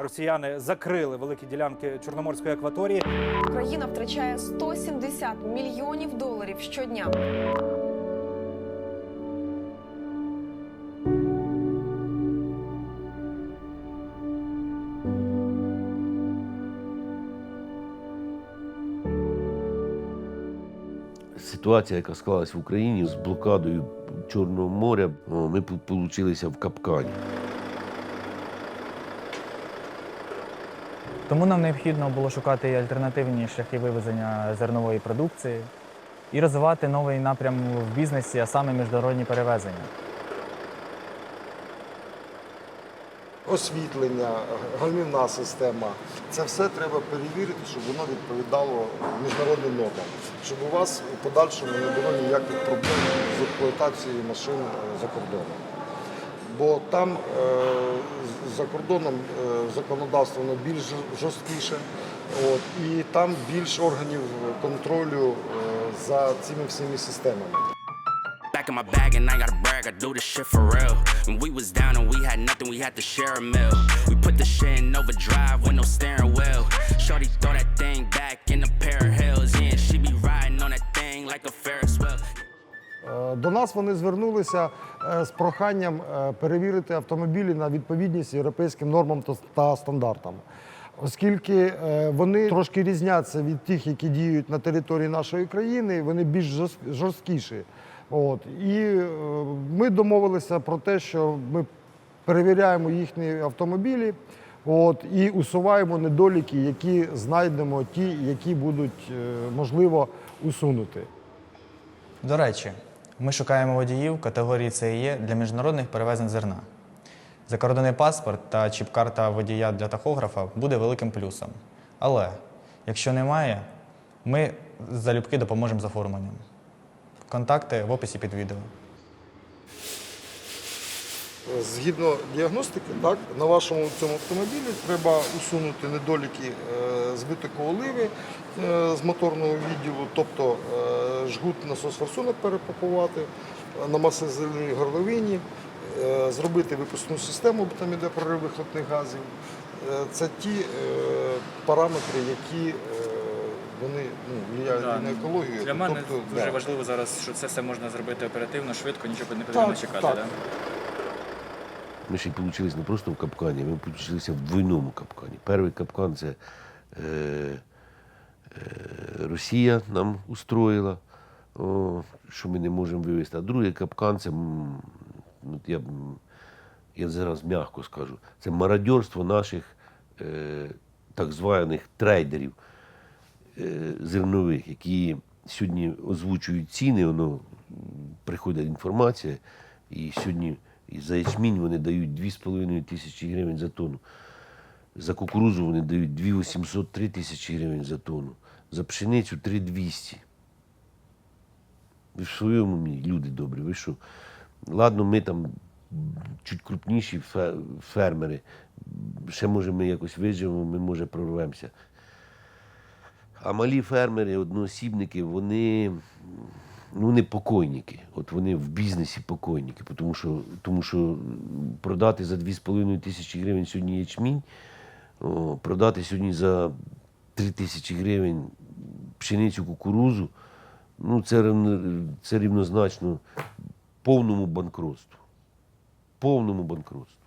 Росіяни закрили великі ділянки Чорноморської акваторії. Україна втрачає 170 мільйонів доларів щодня. Ситуація, яка склалась в Україні з блокадою Чорного моря, ми получилися в капкані. Тому нам необхідно було шукати альтернативні шляхи вивезення зернової продукції і розвивати новий напрям в бізнесі, а саме міжнародні перевезення. освітлення, гальмівна система. Це все треба перевірити, щоб воно відповідало міжнародним нормам, щоб у вас у подальшому не було ніяких проблем з експлуатацією машин е, за кордоном. Бо там е, за кордоном е, законодавство воно більш жорсткіше, от, і там більш органів контролю е, за цими всіми системами. Back in my bag and I gotta brag, I do this shit for real. When we was down and we had nothing, we had to share a meal. We put the shit in overdrive with no steering wheel. Shorty throw that thing back in a pair of heels, yeah, she be riding on that thing like a Ferris wheel. Е, До нас вони звернулися е, з проханням е, перевірити автомобілі на відповідність європейським нормам та- та стандартам. Оскільки е, вони трошки різняться від тих, які діють на території нашої країни, вони більш жорст- жорсткіші. От. І е, ми домовилися про те, що ми перевіряємо їхні автомобілі от, і усуваємо недоліки, які знайдемо, ті, які будуть е, можливо усунути. До речі, ми шукаємо водіїв категорії ЦІЄ для міжнародних перевезень зерна. Закордонний паспорт та чіп-карта водія для тахографа буде великим плюсом. Але якщо немає, ми залюбки допоможемо з оформленням. Контакти в описі під відео. Згідно діагностики, так, на вашому цьому автомобілі треба усунути недоліки е, з оливи е, з моторного відділу, тобто е, жгут насос форсунок перепакувати на масозельній горловині, зробити випускну систему, бо там іде прорив вихлопних газів. Це ті параметри, які вони ну, впливають Да, на екологію. Для мене Тобто, дуже да. важливо зараз, що це все можна зробити оперативно, швидко, нічого не потрібно Так, чекати. так. Да? Ми ще й получились не просто в капкані, ми получилися в двойному капкані. Перший капкан це е, е, Росія нам устроїла, о, що ми не можемо вивезти. А другий капкан це, ну, я, я зараз м'яко скажу, це мародьорство наших е, так званих трейдерів е, зернових, які сьогодні озвучують ціни, воно приходить інформація, і сьогодні і за ячмінь вони дають 2,5 тисячі гривень за тонну. За кукурузу вони дають 2800 3 тисячі гривень за тонну. За пшеницю 3200. Ви в своєму умі, люди добрі, ви що? Ладно, ми там чуть крупніші фермери. Ще може ми якось виживемо, ми може прорвемося. А малі фермери, одноосібники, вони, ну, вони покойники. От вони в бізнесі покойники, тому що, тому що продати за 2,5 тисячі гривень сьогодні ячмінь, о, продати сьогодні за 3 тисячі гривень пшеницю кукурузу, ну, це, це рівнозначно повному банкротству. Повному банкротству.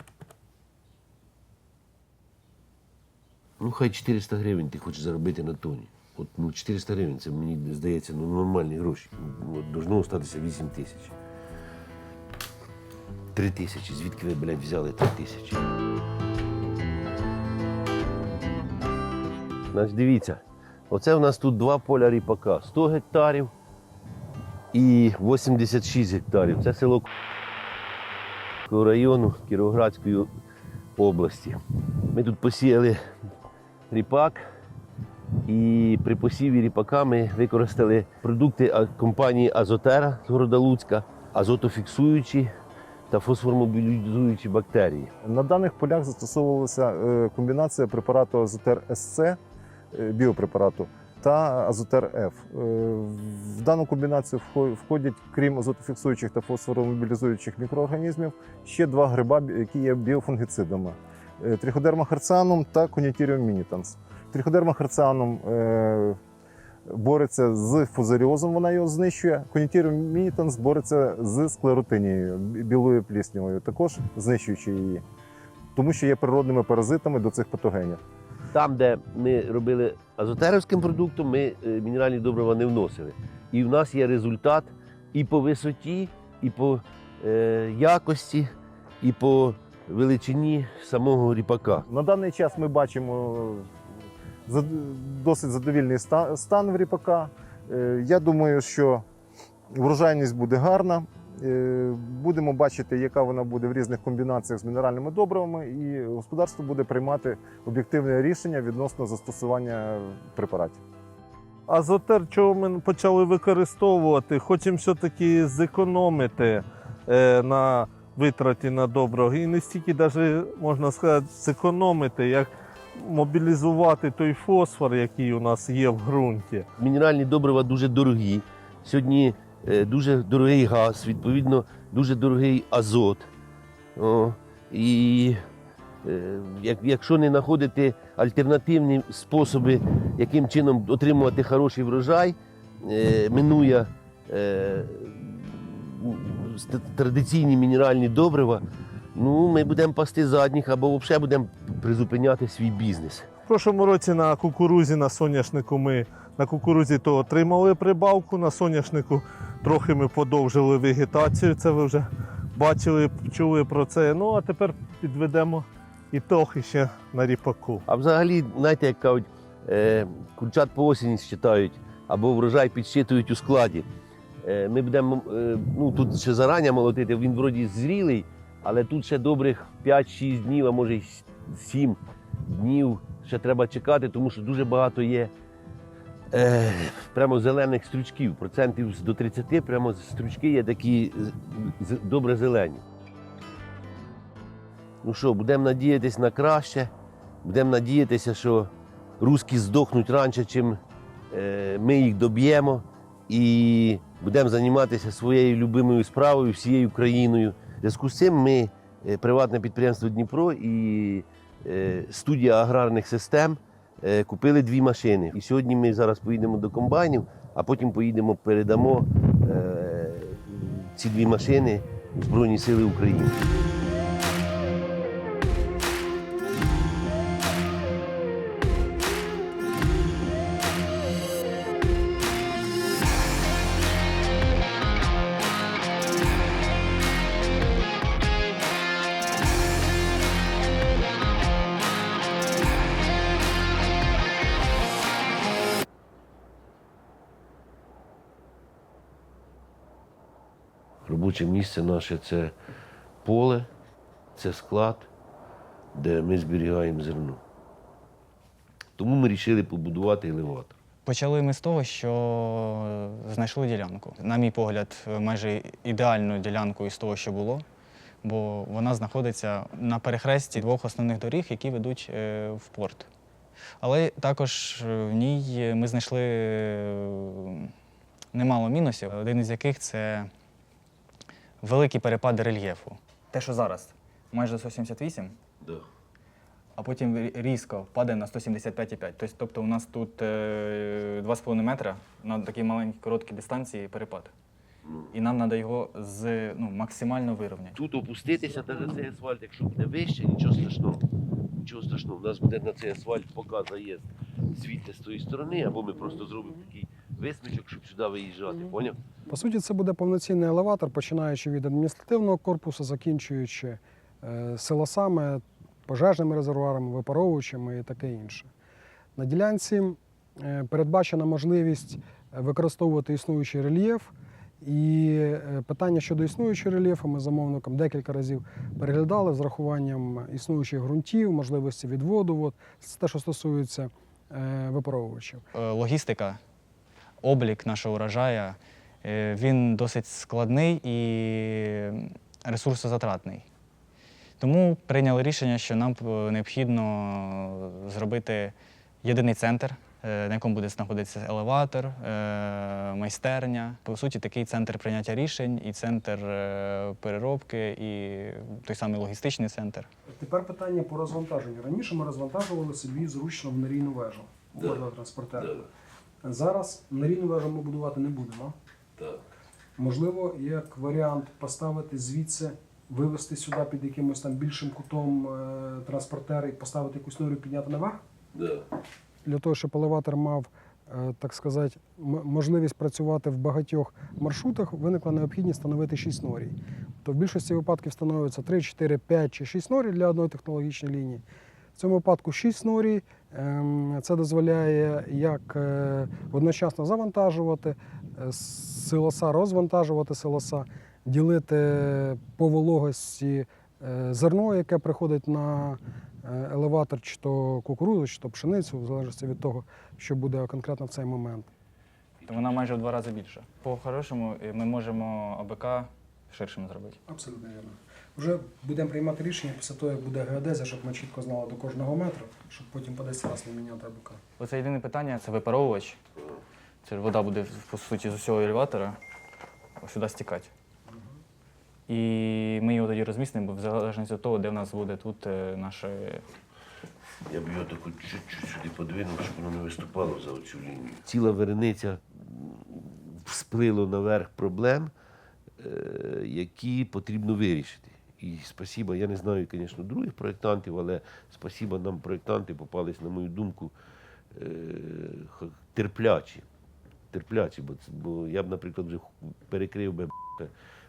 Ну, хай 400 гривень ти хочеш заробити на тоні. От ну 400 гривень, це мені здається ну, нормальні гроші. От, должно остатися 8 тисяч. 3 тисячі. Звідки ви, блядь, взяли 3 тисячі? Значить, дивіться, оце в нас тут два поля ріпака. 100 гектарів і 86 гектарів. Це село району Кіровоградської області. Ми тут посіяли ріпак. І при посіві ріпака ми використали продукти компанії Азотера з города Луцька, азотофіксуючі та фосформобілізуючі бактерії. На даних полях застосовувалася е, комбінація препарату Азотер СЦ, е, біопрепарату, та Азотер Ф. Е, В дану комбінацію входять, крім азотофіксуючих та фосфоромобілізуючих мікроорганізмів, ще два гриба, які є біофунгіцидами. е, триходермахерціаном та кон'юнктіріум мінітанс. Триходермахерціаном е, бореться з фузаріозом, вона його знищує. Кон'юнктіріум мінітанс бореться з склеротинією, білою пліснявою, також знищуючи її, тому що є природними паразитами до цих патогенів. Там, де ми робили азотеровським продуктом, ми е, мінеральні добрива не вносили. І в нас є результат і по висоті, і по е, якості, і по величині самого ріпака. На даний час ми бачимо досить задовільний стан в ріпака. Е, Я думаю, що врожайність буде гарна. Е, Будемо бачити, яка вона буде в різних комбінаціях з мінеральними добривами, і господарство буде приймати об'єктивне рішення відносно застосування препаратів. Азотер, чого ми почали використовувати, хочемо все-таки зекономити е, на витраті на доброго. І не стільки навіть, можна сказати, зекономити, як мобілізувати той фосфор, який у нас є в ґрунті. Мінеральні добрива дуже дорогі. Сьогодні е, дуже дорогий газ, відповідно, дуже дорогий азот. О, і е, як, якщо не знаходити альтернативні способи, яким чином отримувати хороший врожай, е, минує традиційні мінеральні добрива, ну, ми будемо пасти задніх або взагалі будемо призупиняти свій бізнес. В прошлому році на кукурузі, на соняшнику ми на кукурузі то отримали прибавку, на соняшнику трохи ми подовжили вегетацію. Це ви вже бачили, чули про це. Ну а тепер підведемо ітог ще на ріпаку. А взагалі, знаєте, як кажуть, е, курчат по осені считають або врожай підсчитують у складі. Е, ми будемо, е, ну тут ще зарані молотити, він вроді зрілий, але тут ще добрих 5-6 днів, а може й 7 днів ще треба чекати, тому що дуже багато є е, прямо зелених стручків. Процентів до 30 прямо стручки є такі добре зелені. Ну що, будемо надіятися на краще. Будемо надіятися, що русські здохнуть раніше, чим е, ми їх доб'ємо. І будемо займатися своєю любимою справою, всією країною. Зв'язку з цим ми, е, приватне підприємство Дніпро і е, студія аграрних систем е, купили дві машини. І сьогодні ми зараз поїдемо до комбайнів, а потім поїдемо, передамо ці дві машини Збройні Сили України. Робоче місце наше це поле, це склад, де ми зберігаємо зерно. Тому ми вирішили побудувати елеватор. Почали ми з того, що знайшли ділянку. На мій погляд, майже ідеальну ділянку із того, що було, бо вона знаходиться на перехресті двох основних доріг, які ведуть е, в порт. Але також в ній ми знайшли е, немало мінусів, один із яких це великі перепади рельєфу. Те, що зараз майже 178, Да. а потім різко падає на 175,5. Тобто, тобто у нас тут е, 2,5 метра на такій маленькій короткій дистанції перепад. І нам треба його з, ну, максимально вирівняти. Тут опуститися та на цей асфальт, якщо буде вище, нічого страшного. Нічого страшного. У нас буде на цей асфальт поки заїзд звідти з тої сторони, або ми просто зробимо такий висмичок, щоб сюди виїжджати. Поняв? По суті, це буде повноцінний елеватор, починаючи від адміністративного корпусу, закінчуючи е, силосами, пожежними резервуарами, випаровувачами і таке інше. На ділянці е, передбачена можливість використовувати існуючий рельєф. І е, питання щодо існуючого рельєфу ми замовником декілька разів переглядали з рахуванням існуючих ґрунтів, можливості відводу. От, це те, що стосується е, випаровувачів. Е, Логістика, облік нашого урожаю, е, він досить складний і ресурсозатратний. Тому прийняли рішення, що нам е, необхідно зробити єдиний центр е, на якому буде знаходитися елеватор, майстерня. По суті, такий центр прийняття рішень, і центр переробки, і той самий логістичний центр. Тепер питання по розвантаженню. Раніше ми розвантажували собі зручно в нарійну вежу. обидва транспортери. Зараз нарійну вежу ми будувати не будемо. Так. Можливо, як варіант поставити звідси, вивести сюди під якимось там більшим кутом е, транспортер і поставити якусь нору і підняти наверх. Да. Для того, щоб елеватор мав, е, так сказати, м- можливість працювати в багатьох маршрутах, виникла необхідність встановити 6 норій. То в більшості випадків встановлюється 3, 4, 5 чи 6 норій для одної технологічної лінії. В цьому випадку 6 норій. Ем, Це дозволяє як е, одночасно завантажувати е, силоса, розвантажувати силоса, ділити по вологості е, зерно, яке приходить на елеватор, чи то кукурудзу, чи то пшеницю, в залежності від того, що буде конкретно в цей момент. То вона майже в два рази більша. По-хорошому ми можемо АБК ширшим зробити. Абсолютно вірно. Вже будемо приймати рішення після того, як буде геодезія, щоб ми чітко знали до кожного метру, щоб потім по 10 разів не міняти АБК. Оце єдине питання це випаровувач. Це вода буде, по суті, з усього елеватора сюди стікати. І ми його тоді розмістимо, бо в залежності від того, де в нас буде тут е, наше. Я б його таку чуть-чуть сюди подвинув, щоб воно не виступало за оцю лінію. Ціла верениця м, всплило наверх проблем, е, які потрібно вирішити. І спасіба, я не знаю, звісно, других проєктантів, але спасіба нам проєктанти попались, на мою думку, е, терплячі. Терплячі, бо, бо я б, наприклад, вже перекрив би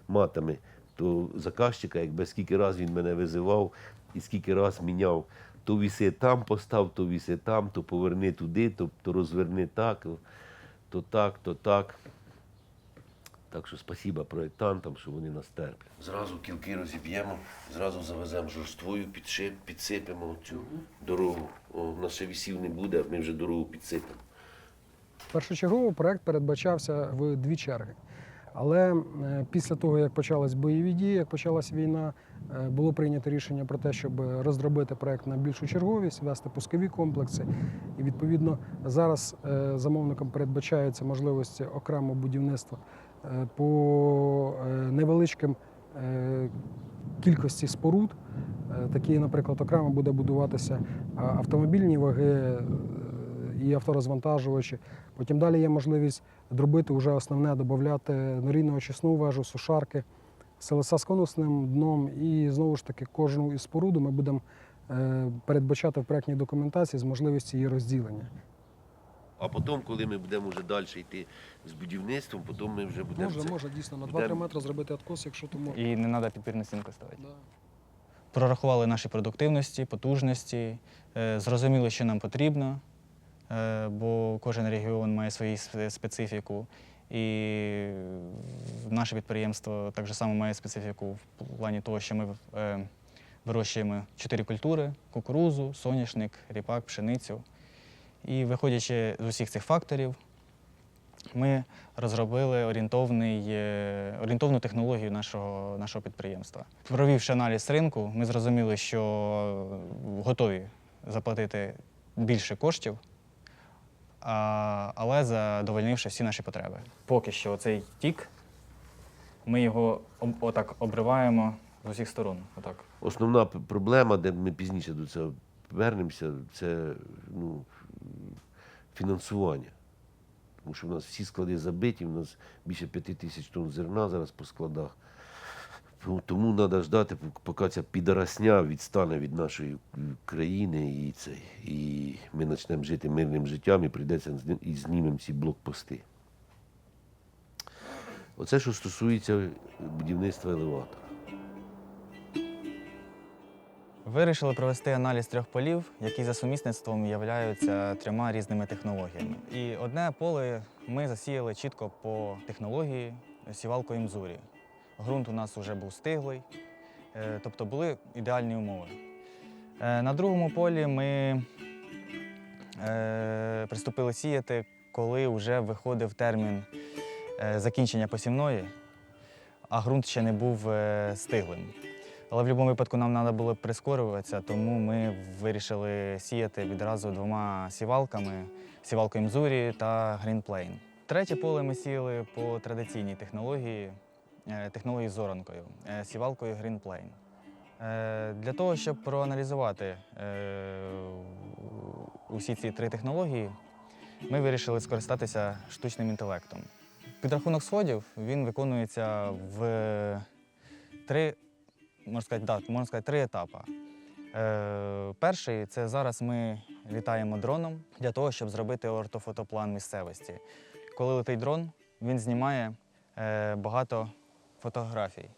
матами, то заказчика, якби скільки разів він мене визивав і скільки раз міняв, то віси там постав, то віси там, то поверни туди, то, то розверни так, то так, то так. Так що спасіба проєктантам, що вони нас терплять. Зразу кілки розіб'ємо, зразу завеземо жорствою, підшип, підсипемо цю дорогу. О, у нас ще вісів не буде, ми вже дорогу підсипемо. Першочергово проект передбачався в дві черги. Але е, після того, як почались бойові дії, як почалась війна, е, було прийнято рішення про те, щоб розробити проект на більшу черговість, вести пускові комплекси. І відповідно зараз е, замовником передбачаються можливості окремо будівництва по е, невеличким е, кількості споруд. Е, Такі, наприклад, окремо буде будуватися автомобільні ваги е, і авторозвантажувачі. Потім далі є можливість дробити вже основне, додати норійну очисну вежу, сушарки, селеса з конусним дном. І знову ж таки кожну із споруду ми будемо е, передбачати в проєктній документації з можливістю її розділення. А потім, коли ми будемо вже далі йти з будівництвом, потім ми вже будемо. Може, це- може дійсно на будемо- 2-3 метри зробити откос, якщо то можна. І не треба підпірну стінку ставити. Да. Прорахували наші продуктивності, потужності, е, зрозуміли, що нам потрібно, е, бо кожен регіон має свою сп- специфіку. І наше підприємство так же само має специфіку в плані того, що ми е, вирощуємо чотири культури: кукурузу, соняшник, ріпак, пшеницю. І виходячи з усіх цих факторів, ми розробили орієнтовний, е, орієнтовну технологію нашого, нашого підприємства. Провівши аналіз ринку, ми зрозуміли, що готові заплатити більше коштів, але задовольнивши всі наші потреби. Поки що цей тік, ми його отак обриваємо з усіх сторон. Отак. Основна проблема, де ми пізніше до цього повернемося, це ну, фінансування. Тому що в нас всі склади забиті, в нас більше п'яти тисяч тонн зерна зараз по складах. Ну, Тому треба ждати, поки ця підоросня відстане від нашої країни, і, це, і ми почнемо жити мирним життям і прийдеться і знімемо ці блокпости. Оце що стосується будівництва елеватора. Вирішили провести аналіз трьох полів, які за сумісництвом являються трьома різними технологіями. І одне поле ми засіяли чітко по технології сівалкою мзурі. Ґрунт у нас вже був стиглий, е, тобто були ідеальні умови. Е, На другому полі ми е, приступили сіяти, коли вже виходив термін закінчення посівної, а ґрунт ще не був стиглим. Але в будь-якому випадку нам треба було прискорюватися, тому ми вирішили сіяти відразу двома сівалками сівалкою Мзурі та Green Третє поле ми сіяли по традиційній технології, е, технології з е, сівалкою Е, Для того, щоб проаналізувати е, усі ці три технології, ми вирішили скористатися штучним інтелектом. Підрахунок сходів він виконується в три, можна сказати, да, можна сказати, три етапи. Е, перший це зараз ми літаємо дроном для того, щоб зробити ортофотоплан місцевості. Коли летить дрон, він знімає е, багато фотографій.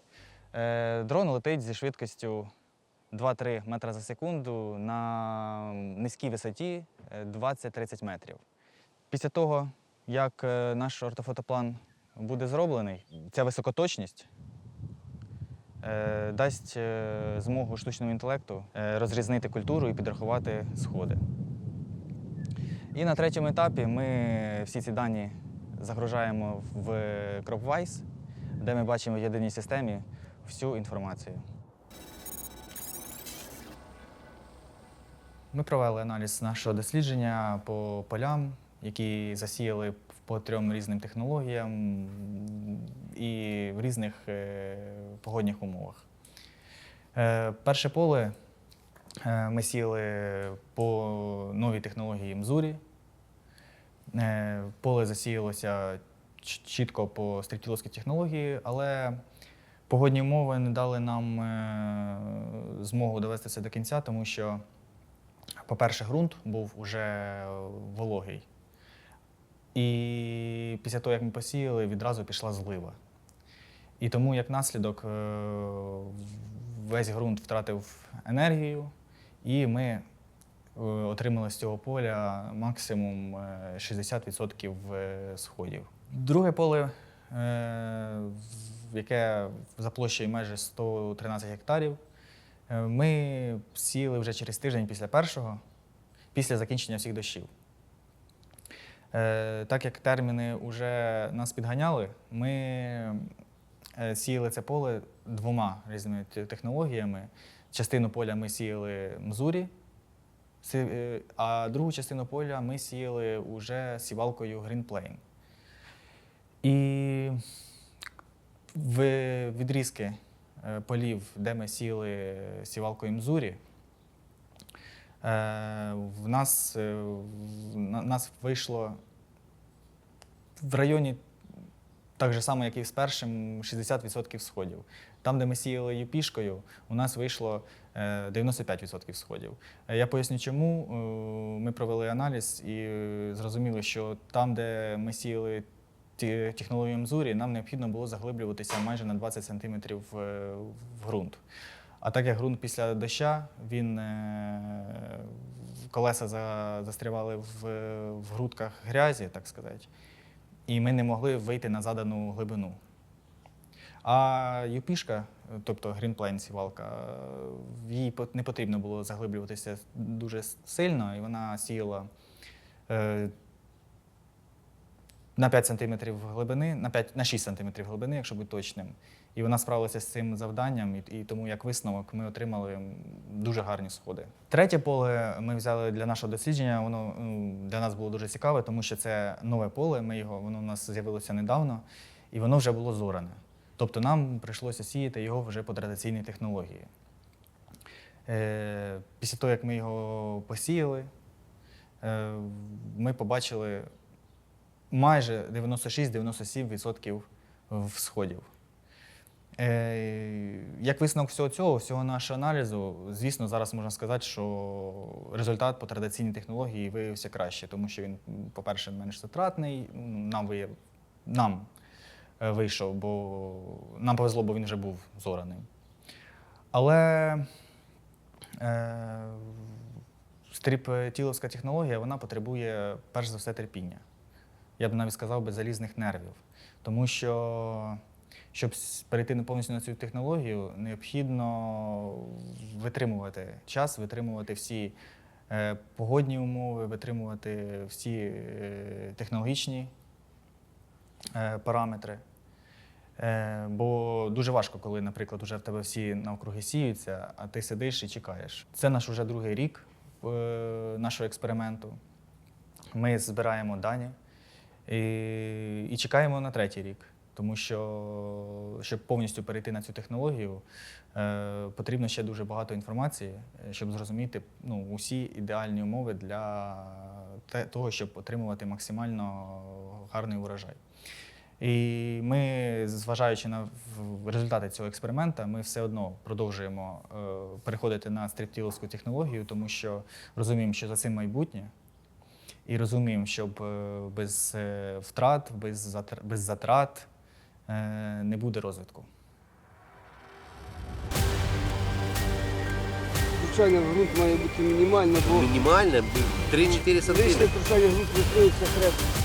Е, дрон летить зі швидкістю 2-3 метри за секунду на низькій висоті е, 20-30 метрів. Після того, як е, наш ортофотоплан буде зроблений, ця високоточність е, дасть е, змогу штучному інтелекту е, розрізнити культуру і підрахувати сходи. І на третьому етапі ми всі ці дані загружаємо в CropWise, де ми бачимо в єдиній системі всю інформацію. Ми провели аналіз нашого дослідження по полям, які засіяли по трьом різним технологіям і в різних е, погодних умовах. Е, Перше поле е, ми сіяли по новій технології Мзурі. Поле засіялося чітко по стрітіловській технології, але погодні умови не дали нам змогу довести це до кінця, тому що, по-перше, ґрунт був уже вологий. І після того, як ми посіяли, відразу пішла злива. І тому, як наслідок, е, весь ґрунт втратив енергію, і ми е, отримали з цього поля максимум е, 60% е, сходів. Друге поле, яке за площею майже 113 гектарів, ми сіяли вже через тиждень після першого, після закінчення всіх дощів. Е, Так як терміни вже нас підганяли, ми е, сіяли це поле двома різними технологіями. Частину поля ми сіяли мзурі, е, а другу частину поля ми сіяли уже сівалкою Green Plain. І в відрізки полів, де ми сіяли сівалкою мзурі, В нас, в нас вийшло в районі так же само, як і з першим, 60% сходів. Там, де ми сіяли юпішкою, у нас вийшло е, 95% сходів. Е, Я поясню, чому. Е, Ми провели аналіз і е, зрозуміли, що там, де ми сіяли технологію Мзурі, нам необхідно було заглиблюватися майже на 20 см в, ґрунт. А так як ґрунт після доща, він е, колеса за, застрявали в, в грудках грязі, так сказати, і ми не могли вийти на задану глибину. А юпішка, тобто грінплейн сівалка, їй не потрібно було заглиблюватися дуже сильно, і вона сіяла е, на 5 см глибини, на, 5, на 6 см глибини, якщо бути точним. І вона справилася з цим завданням, і, і тому як висновок ми отримали дуже гарні сходи. Третє поле ми взяли для нашого дослідження. Воно ну, для нас було дуже цікаве, тому що це нове поле. Ми його воно у нас з'явилося недавно, і воно вже було зоране. Тобто нам прийшлося сіяти його вже по традиційній технології. Е, після того, як ми його посіяли, е, ми побачили майже 96-97% всходів. Е, Як висновок всього цього, всього нашого аналізу, звісно, зараз можна сказати, що результат по традиційній технології виявився краще, тому що він, по-перше, менш затратний, нам, вияв... нам е, вийшов, бо нам повезло, бо він вже був зораний. Але е, стріп-тіловська технологія вона потребує перш за все терпіння. Я б навіть сказав би залізних нервів. Тому що, щоб перейти повністю на цю технологію, необхідно витримувати час, витримувати всі е, погодні умови, витримувати всі е, технологічні е, параметри. Бо дуже важко, коли, наприклад, уже в тебе всі навкруги сіються, а ти сидиш і чекаєш. Це наш уже другий рік нашого експерименту. Ми збираємо дані і, і чекаємо на третій рік. Тому що, щоб повністю перейти на цю технологію, е, потрібно ще дуже багато інформації, е, щоб зрозуміти ну, усі ідеальні умови для того, щоб отримувати максимально гарний урожай. І ми, зважаючи на результати цього експерименту, ми все одно продовжуємо е, переходити на стриптіловську технологію, тому що розуміємо, що за цим майбутнє. І розуміємо, щоб без втрат, без затр- без затрат не буде розвитку. Включання в груд має бути мінімальне, бо Мінімальне 3-4 лишнє втручання в не строїться треба.